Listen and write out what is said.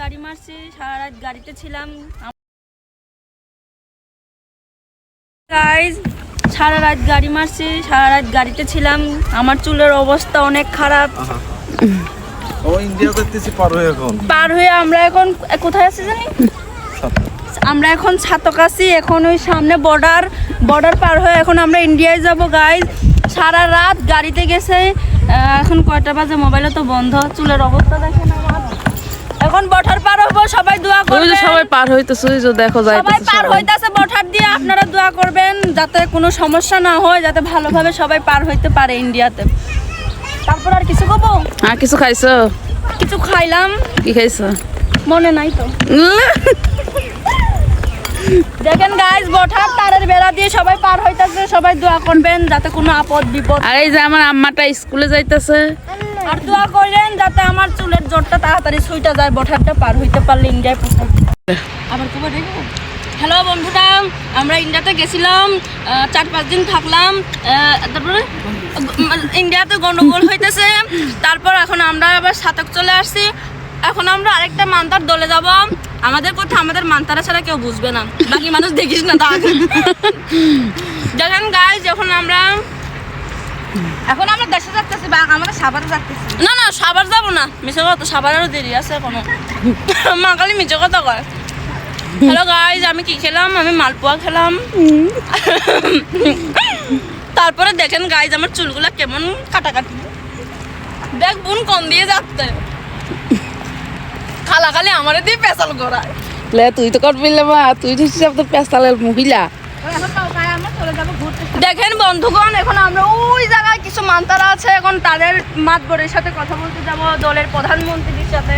গাড়ি মারছি সারা রাত গাড়িতে ছিলাম। গাইজ সারা রাত গাড়ি মারছি সারা রাত গাড়িতে ছিলাম। আমার চুলের অবস্থা অনেক খারাপ। ও ইন্ডিয়া করতেছি পারো এখন। পার হয়ে আমরা এখন কোথায় আছি জানি? আমরা এখন ছাতক আছি এখন ওই সামনে বর্ডার বর্ডার পার হয়ে এখন আমরা ইন্ডিয়ায় যাব গাইজ সারা রাত গাড়িতে গেছে এখন কয়টা বাজে? মোবাইলে তো বন্ধ। চুলের অবস্থা দেখে আমার এখন বর্ডার পার হব সবাই দোয়া করবেন। সবাই পার হইতেছে ওই যে দেখো সবাই পার। হইতাছে বঠার দিয়ে আপনারা দোয়া করবেন যাতে কোনো সমস্যা না হয় যাতে ভালোভাবে সবাই পার হইতে পারে ইন্ডিয়াতে। তারপর আর কিছু কব হ্যাঁ কিছু খাইছো? কিছু খাইলাম। কি খাইছো? মনে নাই তো। দেখেন গাইজ বঠার তারের বেড়া দিয়ে সবাই পার হইতাছে সবাই দোয়া করবেন যাতে কোনো আপদ বিপদ আর এই যে আমার আম্মাটা স্কুলে যাইতেছে। আর দোয়া করেন যাতে আমার চুলের জোরটা তাড়াতাড়ি সুইটা যায়, বঠারটা পার হইতে পারলে ইন্ডিয়ায় আবার দেখব? হ্যালো বন্ধুরা, আমরা ইন্ডিয়াতে গেছিলাম চার পাঁচ দিন থাকলাম তারপরে ইন্ডিয়াতে গন্ডগোল হইতেছে, তারপর এখন আমরা আবার সাতক চলে আসছি। এখন আমরা আরেকটা মান্তার দলে যাব। আমাদের কথা আমাদের মান্তারা ছাড়া কেউ বুঝবে না। বাকি মানুষ দেখিস না তাকে দেখেন গাই যখন আমরা এখন আমরা দেশে যাচ্ছি বা আমাদের সাভারে যাচ্ছি না না সাভার যাব না। মিশে কথা সাভারেরও দেরি আছে এখনও। মা খালি মিছে কথা কয়। হ্যালো গাইজ আমি কি খেলাম? আমি মালপোয়া খেলাম। তারপরে দেখেন গাইজ আমার চুলগুলা কেমন কাটাকাটি। দেখ বোন কম দিয়ে যাচ্ছে। খালা খালি আমারে দিয়ে পেশাল করায় লে তুই তো করবি লে মা। তুই তো হিসাব তো পেস্তালের মহিলা। দেখেন বন্ধুগণ এখন আমরা কিছু মান্তারা আছে এখন তাদের মাতবরের সাথে কথা বলতে যাব দলের প্রধানমন্ত্রীর সাথে।